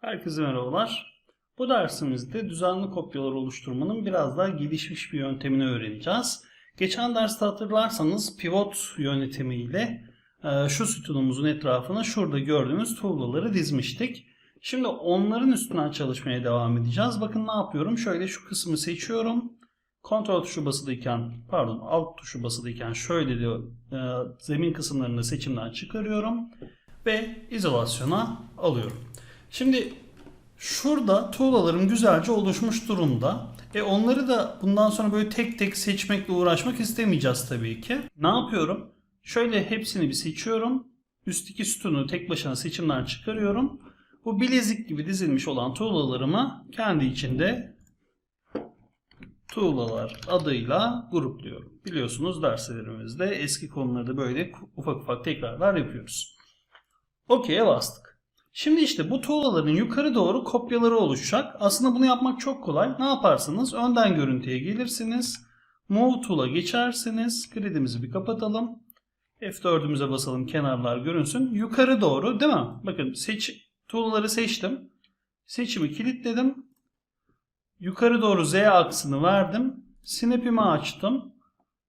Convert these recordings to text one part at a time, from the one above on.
Herkese merhabalar. Bu dersimizde düzenli kopyalar oluşturmanın biraz daha gelişmiş bir yöntemini öğreneceğiz. Geçen derste hatırlarsanız pivot yönetimiyle e, şu sütunumuzun etrafına şurada gördüğümüz tuğlaları dizmiştik. Şimdi onların üstünden çalışmaya devam edeceğiz. Bakın ne yapıyorum? Şöyle şu kısmı seçiyorum. Kontrol tuşu basılıyken, pardon alt tuşu basılıyken şöyle diyor, e, zemin kısımlarını seçimden çıkarıyorum ve izolasyona alıyorum. Şimdi şurada tuğlalarım güzelce oluşmuş durumda. E onları da bundan sonra böyle tek tek seçmekle uğraşmak istemeyeceğiz tabii ki. Ne yapıyorum? Şöyle hepsini bir seçiyorum. Üstteki sütunu tek başına seçimden çıkarıyorum. Bu bilezik gibi dizilmiş olan tuğlalarımı kendi içinde tuğlalar adıyla grupluyorum. Biliyorsunuz derslerimizde eski konuları böyle ufak ufak tekrarlar yapıyoruz. OK'ye bastık. Şimdi işte bu tuğlaların yukarı doğru kopyaları oluşacak. Aslında bunu yapmak çok kolay. Ne yaparsınız? Önden görüntüye gelirsiniz. Move tool'a geçersiniz. Gridimizi bir kapatalım. F4'ümüze basalım kenarlar görünsün. Yukarı doğru değil mi? Bakın seç, tuğlaları seçtim. Seçimi kilitledim. Yukarı doğru Z aksını verdim. Snap'imi açtım.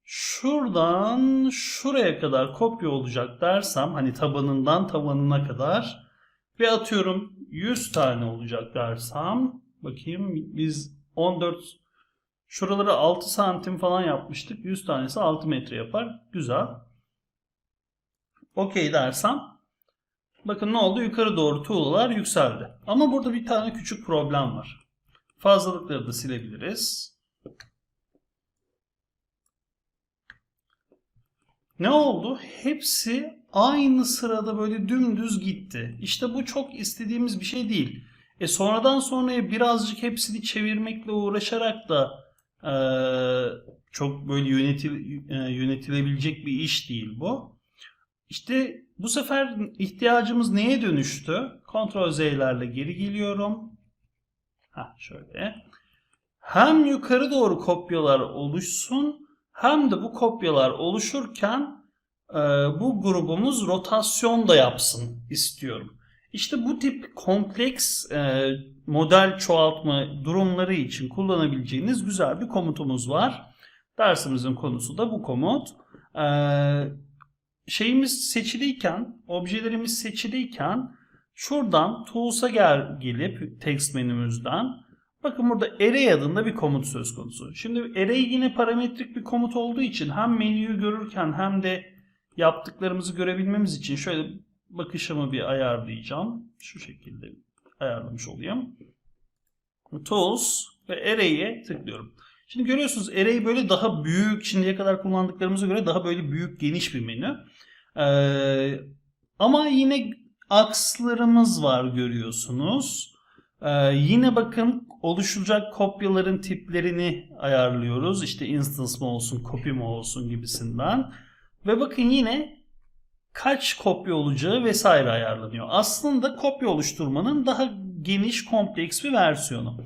Şuradan şuraya kadar kopya olacak dersem hani tabanından tavanına kadar ve atıyorum 100 tane olacak dersem bakayım biz 14 şuraları 6 santim falan yapmıştık. 100 tanesi 6 metre yapar. Güzel. Okey dersem bakın ne oldu? Yukarı doğru tuğlalar yükseldi. Ama burada bir tane küçük problem var. Fazlalıkları da silebiliriz. Ne oldu? Hepsi aynı sırada böyle dümdüz gitti. İşte bu çok istediğimiz bir şey değil. E sonradan sonraya birazcık hepsini çevirmekle uğraşarak da e, çok böyle yönetil, e, yönetilebilecek bir iş değil bu. İşte bu sefer ihtiyacımız neye dönüştü? Ctrl Z'lerle geri geliyorum. Ha şöyle. Hem yukarı doğru kopyalar oluşsun hem de bu kopyalar oluşurken bu grubumuz rotasyon da yapsın istiyorum. İşte bu tip kompleks e, model çoğaltma durumları için kullanabileceğiniz güzel bir komutumuz var. Dersimizin konusu da bu komut. E, şeyimiz seçiliyken, objelerimiz seçiliyken şuradan Tools'a gel gelip text menümüzden Bakın burada array adında bir komut söz konusu. Şimdi array yine parametrik bir komut olduğu için hem menüyü görürken hem de yaptıklarımızı görebilmemiz için şöyle bakışımı bir ayarlayacağım. Şu şekilde ayarlamış olayım. Tools ve array'e tıklıyorum. Şimdi görüyorsunuz array böyle daha büyük, şimdiye kadar kullandıklarımıza göre daha böyle büyük, geniş bir menü. Ee, ama yine akslarımız var görüyorsunuz. Ee, yine bakın oluşacak kopyaların tiplerini ayarlıyoruz. İşte instance mı olsun, copy mi olsun gibisinden. Ve bakın yine kaç kopya olacağı vesaire ayarlanıyor. Aslında kopya oluşturmanın daha geniş, kompleks bir versiyonu.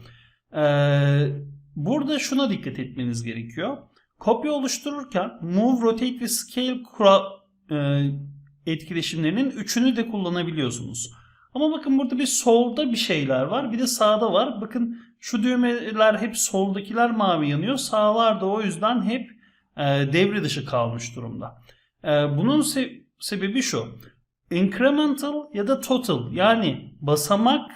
Ee, burada şuna dikkat etmeniz gerekiyor. Kopya oluştururken move, rotate ve scale kura, e, etkileşimlerinin üçünü de kullanabiliyorsunuz. Ama bakın burada bir solda bir şeyler var. Bir de sağda var. Bakın şu düğmeler hep soldakiler mavi yanıyor. Sağlar da o yüzden hep devre dışı kalmış durumda. E, bunun se- sebebi şu. Incremental ya da total yani basamak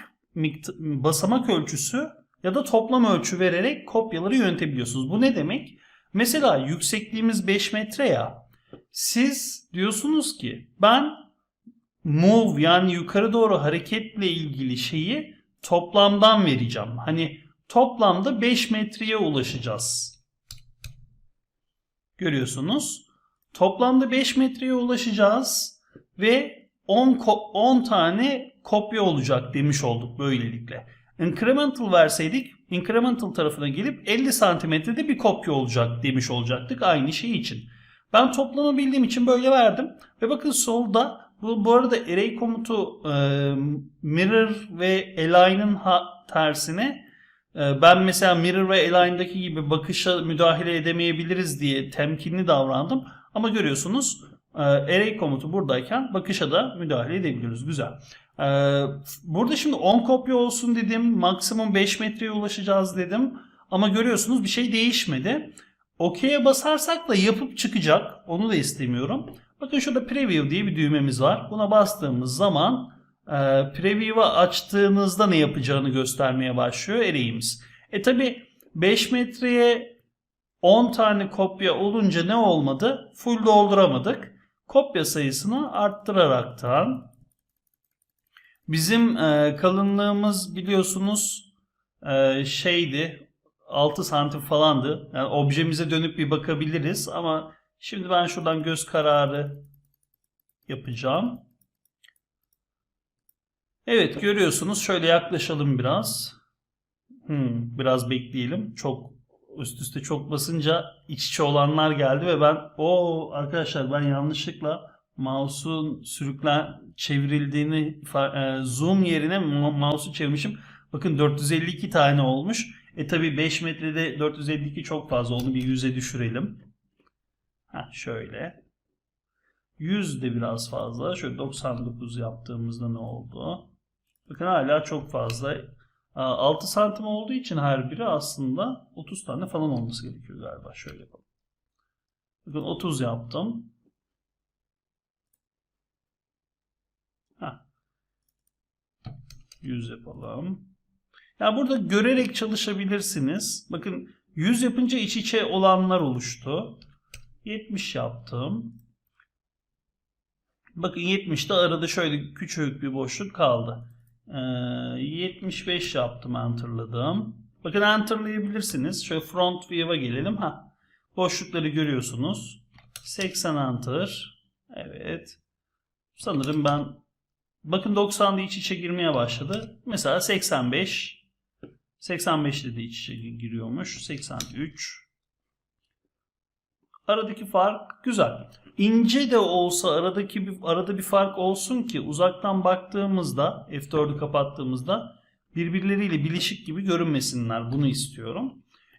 basamak ölçüsü ya da toplam ölçü vererek kopyaları yönetebiliyorsunuz. Bu ne demek? Mesela yüksekliğimiz 5 metre ya. Siz diyorsunuz ki ben move yani yukarı doğru hareketle ilgili şeyi toplamdan vereceğim. Hani toplamda 5 metreye ulaşacağız. Görüyorsunuz. Toplamda 5 metreye ulaşacağız ve 10, 10 tane kopya olacak demiş olduk böylelikle. Incremental verseydik incremental tarafına gelip 50 santimetrede bir kopya olacak demiş olacaktık aynı şey için. Ben toplamı bildiğim için böyle verdim. Ve bakın solda bu, bu arada array komutu e, mirror ve align'ın tersine ben mesela mirror ve align'daki gibi bakışa müdahale edemeyebiliriz diye temkinli davrandım. Ama görüyorsunuz e, array komutu buradayken bakışa da müdahale edebiliyoruz. Güzel. Ee, burada şimdi 10 kopya olsun dedim. Maksimum 5 metreye ulaşacağız dedim. Ama görüyorsunuz bir şey değişmedi. OK'ye basarsak da yapıp çıkacak. Onu da istemiyorum. Bakın şurada Preview diye bir düğmemiz var. Buna bastığımız zaman Preview'ı açtığınızda ne yapacağını göstermeye başlıyor array'imiz. E tabi 5 metreye 10 tane kopya olunca ne olmadı? Full dolduramadık. Kopya sayısını arttıraraktan bizim e, kalınlığımız biliyorsunuz e, şeydi 6 santim falandı. Yani objemize dönüp bir bakabiliriz ama şimdi ben şuradan göz kararı yapacağım. Evet görüyorsunuz şöyle yaklaşalım biraz. Hmm, biraz bekleyelim. Çok üst üste çok basınca iç içe olanlar geldi ve ben o arkadaşlar ben yanlışlıkla mouse'un sürüklen çevrildiğini e, zoom yerine mouse'u çevirmişim. Bakın 452 tane olmuş. E tabi 5 metrede 452 çok fazla. Onu bir 100'e düşürelim. Heh, şöyle. 100 de biraz fazla. Şöyle 99 yaptığımızda ne oldu? Bakın hala çok fazla. 6 santim olduğu için her biri aslında 30 tane falan olması gerekiyor galiba. Şöyle yapalım. Bakın 30 yaptım. Heh. 100 yapalım. Ya burada görerek çalışabilirsiniz. Bakın 100 yapınca iç içe olanlar oluştu. 70 yaptım. Bakın 70'te arada şöyle küçük bir boşluk kaldı. Ee, 75 yaptım enterladım. Bakın enterlayabilirsiniz. Şöyle front view'a gelelim. Ha. Boşlukları görüyorsunuz. 80 enter. Evet. Sanırım ben bakın 90'da iç içe girmeye başladı. Mesela 85 85'te de iç içe giriyormuş. 83 Aradaki fark güzel. İnce de olsa aradaki bir, arada bir fark olsun ki uzaktan baktığımızda F4'ü kapattığımızda birbirleriyle bilişik gibi görünmesinler. Bunu istiyorum.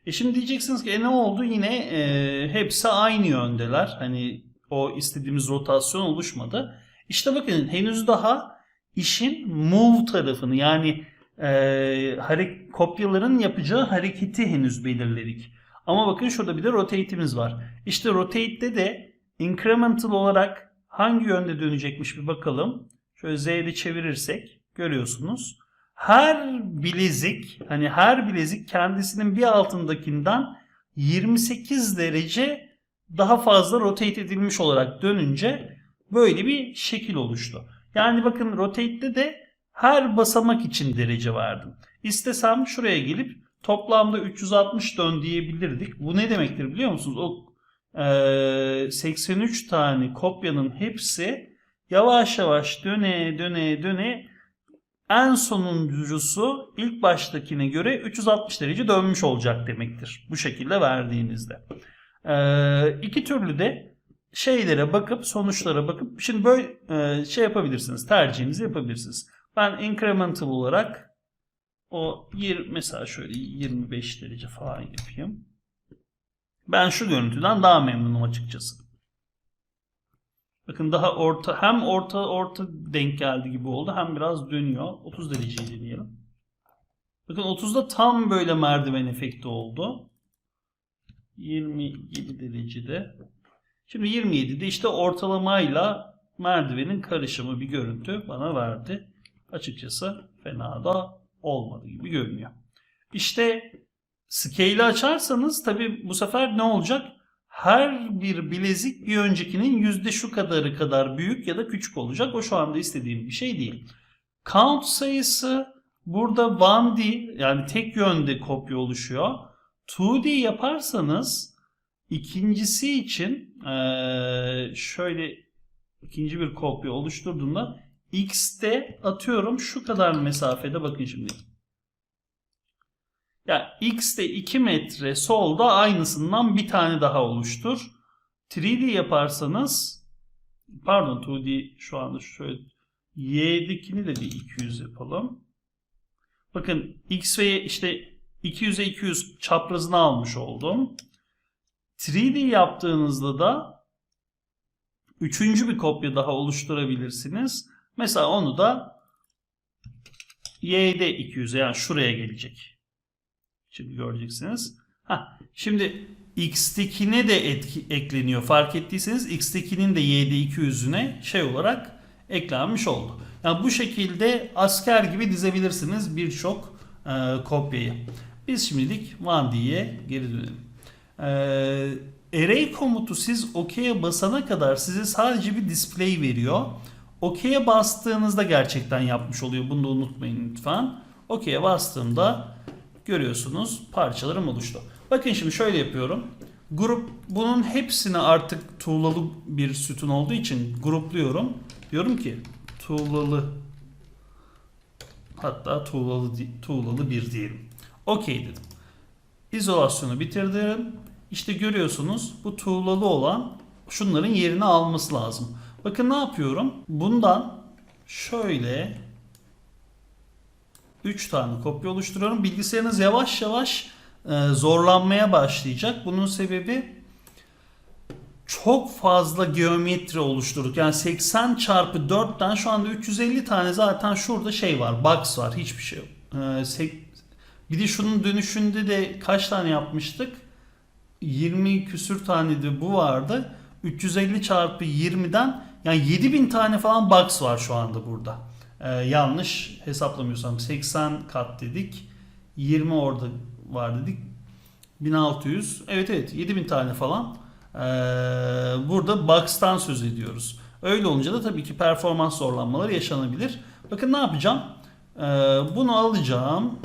E şimdi diyeceksiniz ki e ne oldu? Yine e, hepsi aynı yöndeler. Hani o istediğimiz rotasyon oluşmadı. İşte bakın henüz daha işin move tarafını yani e, kopyaların yapacağı hareketi henüz belirledik. Ama bakın şurada bir de rotate'imiz var. İşte rotate'de de incremental olarak hangi yönde dönecekmiş bir bakalım. Şöyle Z'de çevirirsek görüyorsunuz. Her bilezik hani her bilezik kendisinin bir altındakinden 28 derece daha fazla rotate edilmiş olarak dönünce böyle bir şekil oluştu. Yani bakın rotate'de de her basamak için derece verdim. İstesem şuraya gelip toplamda 360 dön diyebilirdik. Bu ne demektir biliyor musunuz? O e, 83 tane kopyanın hepsi yavaş yavaş döne döne döne en sonuncusu ilk baştakine göre 360 derece dönmüş olacak demektir. Bu şekilde verdiğinizde. E, iki türlü de şeylere bakıp sonuçlara bakıp şimdi böyle e, şey yapabilirsiniz. Tercihinizi yapabilirsiniz. Ben incremental olarak o yer, mesela şöyle 25 derece falan yapayım. Ben şu görüntüden daha memnunum açıkçası. Bakın daha orta hem orta orta denk geldi gibi oldu hem biraz dönüyor. 30 dereceyi deneyelim. Bakın 30'da tam böyle merdiven efekti oldu. 27 derecede. Şimdi 27'de işte ortalamayla merdivenin karışımı bir görüntü bana verdi. Açıkçası fena da olmadı gibi görünüyor. İşte scale'i açarsanız tabi bu sefer ne olacak? Her bir bilezik bir öncekinin yüzde şu kadarı kadar büyük ya da küçük olacak. O şu anda istediğim bir şey değil. Count sayısı burada 1D yani tek yönde kopya oluşuyor. 2D yaparsanız ikincisi için şöyle ikinci bir kopya oluşturduğunda x'te atıyorum şu kadar mesafede bakın şimdi. Ya x'te 2 metre solda aynısından bir tane daha oluştur. 3D yaparsanız pardon 2D şu anda şöyle y'dekini de bir 200 yapalım. Bakın x ve y işte 200'e 200 çaprazını almış oldum. 3D yaptığınızda da üçüncü bir kopya daha oluşturabilirsiniz. Mesela onu da y'de 200'e yani şuraya gelecek. Şimdi göreceksiniz. Ha, şimdi x'tekine de etki, ekleniyor. Fark ettiyseniz x'tekinin de y'de 200'üne şey olarak eklenmiş oldu. Yani bu şekilde asker gibi dizebilirsiniz birçok e, kopyayı. Biz şimdilik one diye geri dönelim. E, array komutu siz OK'ye basana kadar size sadece bir display veriyor. OK'ye bastığınızda gerçekten yapmış oluyor. Bunu da unutmayın lütfen. OK'ye bastığımda görüyorsunuz parçalarım oluştu. Bakın şimdi şöyle yapıyorum. Grup bunun hepsini artık tuğlalı bir sütun olduğu için grupluyorum. Diyorum ki tuğlalı hatta tuğlalı tuğlalı bir diyelim. Okey dedim. İzolasyonu bitirdim. İşte görüyorsunuz bu tuğlalı olan şunların yerini alması lazım. Bakın ne yapıyorum? Bundan şöyle 3 tane kopya oluşturuyorum. Bilgisayarınız yavaş yavaş e, zorlanmaya başlayacak. Bunun sebebi çok fazla geometri oluşturduk. Yani 80 çarpı 4'ten şu anda 350 tane zaten şurada şey var. Box var. Hiçbir şey yok. E, bir de şunun dönüşünde de kaç tane yapmıştık? 20 küsür tane de bu vardı. 350 çarpı 20'den yani 7000 tane falan box var şu anda burada. Ee, yanlış hesaplamıyorsam 80 kat dedik. 20 orada var dedik. 1600. Evet evet 7000 tane falan. Ee, burada box'tan söz ediyoruz. Öyle olunca da tabii ki performans zorlanmaları yaşanabilir. Bakın ne yapacağım? Ee, bunu alacağım.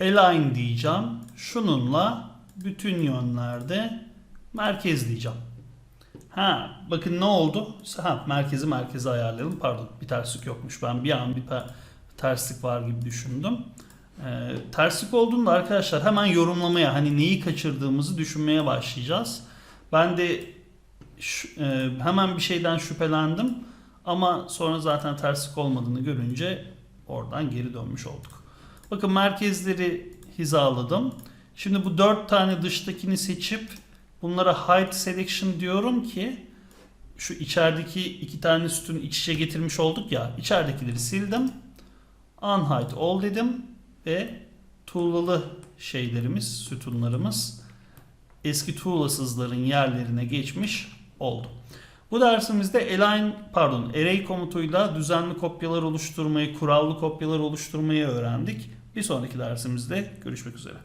Align diyeceğim. Şununla bütün yönlerde merkezleyeceğim. Ha bakın ne oldu? Ha merkezi merkeze ayarlayalım. Pardon bir terslik yokmuş. Ben bir an bir terslik var gibi düşündüm. Ee, terslik olduğunda arkadaşlar hemen yorumlamaya hani neyi kaçırdığımızı düşünmeye başlayacağız. Ben de şu- e, hemen bir şeyden şüphelendim ama sonra zaten terslik olmadığını görünce oradan geri dönmüş olduk. Bakın merkezleri hizaladım. Şimdi bu dört tane dıştakini seçip bunlara hide selection diyorum ki şu içerideki iki tane sütunu iç içe getirmiş olduk ya. içeridekileri sildim. Unhide all dedim ve tuğlalı şeylerimiz, sütunlarımız eski tuğlasızların yerlerine geçmiş oldu. Bu dersimizde align pardon array komutuyla düzenli kopyalar oluşturmayı, kurallı kopyalar oluşturmayı öğrendik. Bir sonraki dersimizde görüşmek üzere.